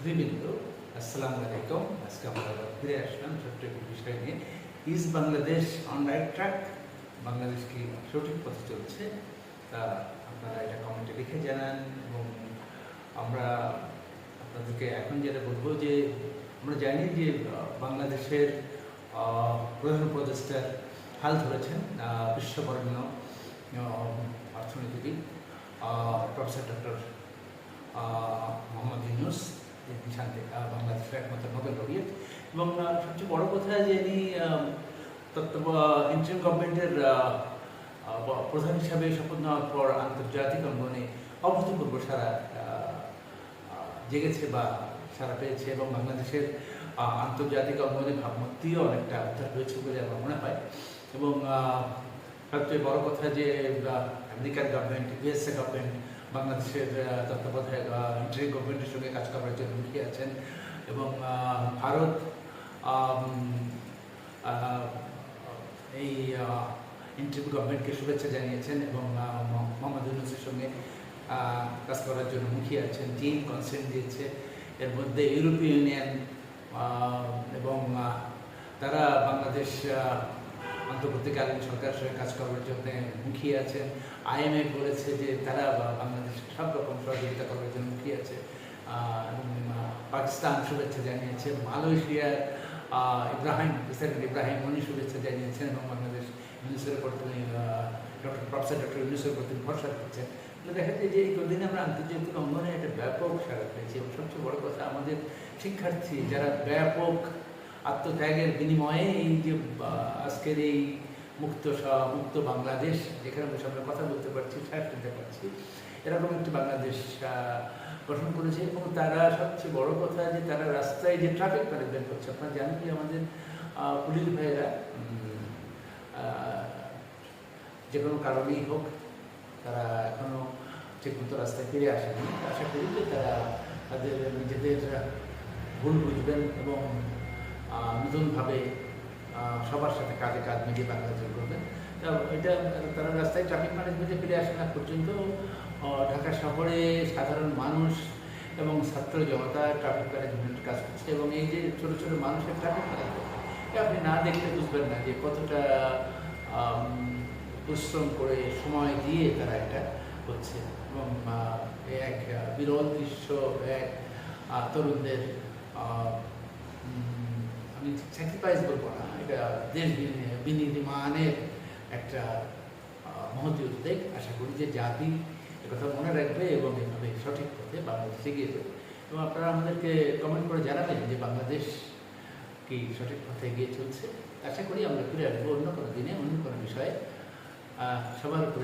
সুধীবৃন্দ আসসালামু আলাইকুম। আজকে আমরা ফিরে আসলাম ছোট্ট একটি বিষয় নিয়ে। Is Bangladesh on right track Bangladesh কি সঠিক পথে চলছে? তা আপনারা এটা কমেন্টে লিখে জানান এবং আমরা আপনাদেরকে এখন যেটা বলব যে, আমরা জানি যে বাংলাদেশের প্রধান উপদেষ্টার হাল ধরেছেন বিশ্ববরেণ্য অর্থনীতিবিদ প্রফেসর ডক্টর মোহাম্মদ ইউনুস তিনি শান্তি আহ, বাংলাদেশের একমাত্র নোবেল laureate এবং সবচেয়ে বড় কথা যে ইনি তত্ত্ব ইন্টারিম গভর্নমেন্টের প্রধান হিসাবে শপথ নেওয়ার পর আন্তর্জাতিক অঙ্গনে অভূতপূর্ব সারা জেগেছে বা সারা পেয়েছে এবং বাংলাদেশের আন্তর্জাতিক অঙ্গনে ভাবমূর্তিও অনেকটা উদ্ধার হয়েছে বলে আমার মনে হয়। এবং সবচেয়ে বড় কথা যে আহ, আমেরিকার গভর্নমেন্ট ইউএসএ গভর্নমেন্ট বাংলাদেশের তত্ত্বাবধায়ক ইন্টারি গভর্নমেন্টের সঙ্গে কাজ করার জন্য মুখিয়ে আছেন এবং ভারত এই ইন্টারি গভর্নমেন্টকে শুভেচ্ছা জানিয়েছেন এবং মোহাম্মদ ইউনুসের সঙ্গে কাজ করার জন্য মুখিয়ে আছেন। চীন কনসেন্ট দিয়েছে। এর মধ্যে ইউরোপীয় ইউনিয়ন এবং তারা বাংলাদেশ আহ, অন্তর্বর্তীকালীন সরকারের সঙ্গে কাজ করার জন্য মুখিয়ে আছেন। আইএমএফ বলেছে যে তারা বা- বাংলাদেশকে সব রকম সহযোগিতা করার জন্য মুখিয়ে আছে। এবং পাকিস্তান শুভেচ্ছা জানিয়েছে। মালয়েশিয়ার ইব্রাহিম, প্রেসিডেন্ট ইব্রাহিম উনি শুভেচ্ছা জানিয়েছেন এবং বাংলাদেশ ইউনিসের উপর তিনি ডক্টর, প্রফেসর ডক্টর ইউনিসের উপর তিনি ভরসা করছেন দেখা যায় যে এই কদিনে আমরা আন্তর্জাতিক অঙ্গনে একটা ব্যাপক সারা পেয়েছি এবং সবচেয়ে বড় কথা আমাদের শিক্ষার্থী যারা ব্যাপক আত্মত্যাগের বিনিময়ে এই যে আজকের এই মুক্ত মুক্ত বাংলাদেশ, যেখানে আমরা আমরা কথা বলতে পারছি শ্বাস নিতে পারছি এরকম একটি বাংলাদেশ গঠন করেছে এবং তারা সবচেয়ে বড় কথা যে তারা রাস্তায় যে ট্রাফিক ম্যানেজমেন্ট করছে, আপনারা জানেন যে আমাদের পুলিশ ভাইয়েরা যে কোনো কারণেই হোক, তারা এখনও ঠিকমতো রাস্তায় ফিরে আসেনি। আশা করি যে তারা তাদের নিজেদের ভুল বুঝবেন এবং নতুনভাবে সবার সাথে কাঁধে কাঁধ মিলিয়ে বাংলাদেশ করবেন। এটা তারা রাস্তায় ট্রাফিক ম্যানেজমেন্টে ফিরে আসে না পর্যন্ত ঢাকা শহরে সাধারণ মানুষ এবং ছাত্র জনতা ট্রাফিক ম্যানেজমেন্ট কাজ করছে এবং এই যে ছোটো ছোটো মানুষের ট্রাফিক ম্যানেজমেন্ট আপনি না দেখলে বুঝবেন না যে কতটা পরিশ্রম করে সময় দিয়ে তারা এটা করছে। এবং এক বিরল দৃশ্য, এক তরুণদের আমি স্যাক্রিফাইস বলব না, এটা দেশ বিনি- বিনির্মাণের একটা মহতী উদ্বেগ আশা করি যে জাতি কথা মনে রাখবে এবং এভাবে সঠিক পথে বাংলাদেশ এগিয়ে যাবে। এবং আপনারা আমাদেরকে কমেন্ট করে জানাবেন যে বাংলাদেশ কি সঠিক পথে এগিয়ে চলছে। আশা করি আমরা ফিরে আসব অন্য কোনো দিনে, অন্য কোনো বিষয়ে। সবার উপরে